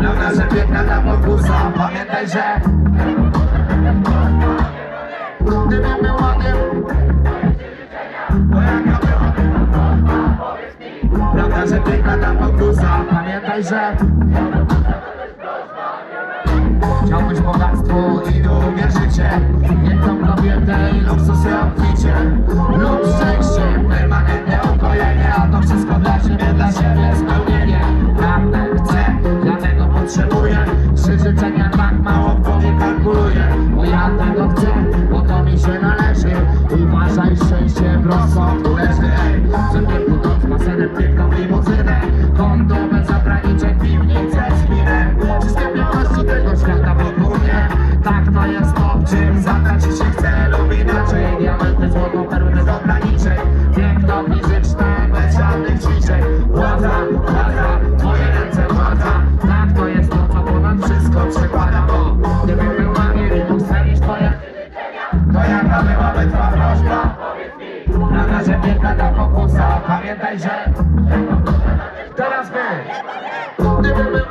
Prawda, że piękna ta pokusa Pamiętaj, że Gdybym był ładnym Prawda, że piękna ta pokusa Pamiętaj, że Chciałbyś bogactwo i długie życie. Piękną kobietę i luksusy obficie Lub szczęście, permanentne ukojenie A to wszystko dla siebie, dla siebie spełnienie. Pragnę, chcę, dlatego potrzebuję. Trzy życzenia tak mało w głowie kalkuluję Bo ja tego chcę, bo to mi się należy. Uważaj, szczęście w rozsądku bez ograniczeń, piwnicę z winem Wszystkie piękności tego świata mnie Tak to jest to, czym zabrać się chce. Lub inaczej Diamenty, złoto, perły bez ograniczeń Piękno fizyczne, bez żadnych ćwiczeń. Władza, władza, twoje ręce władza. Tak to jest to, co ponad wszystko przekłada Bo gdybym był mógł spełnić twoje To jaka byłaby twa prośba? Prawda, że piękna ta pokusa. Pamiętaj, że Teraz my Gdybym był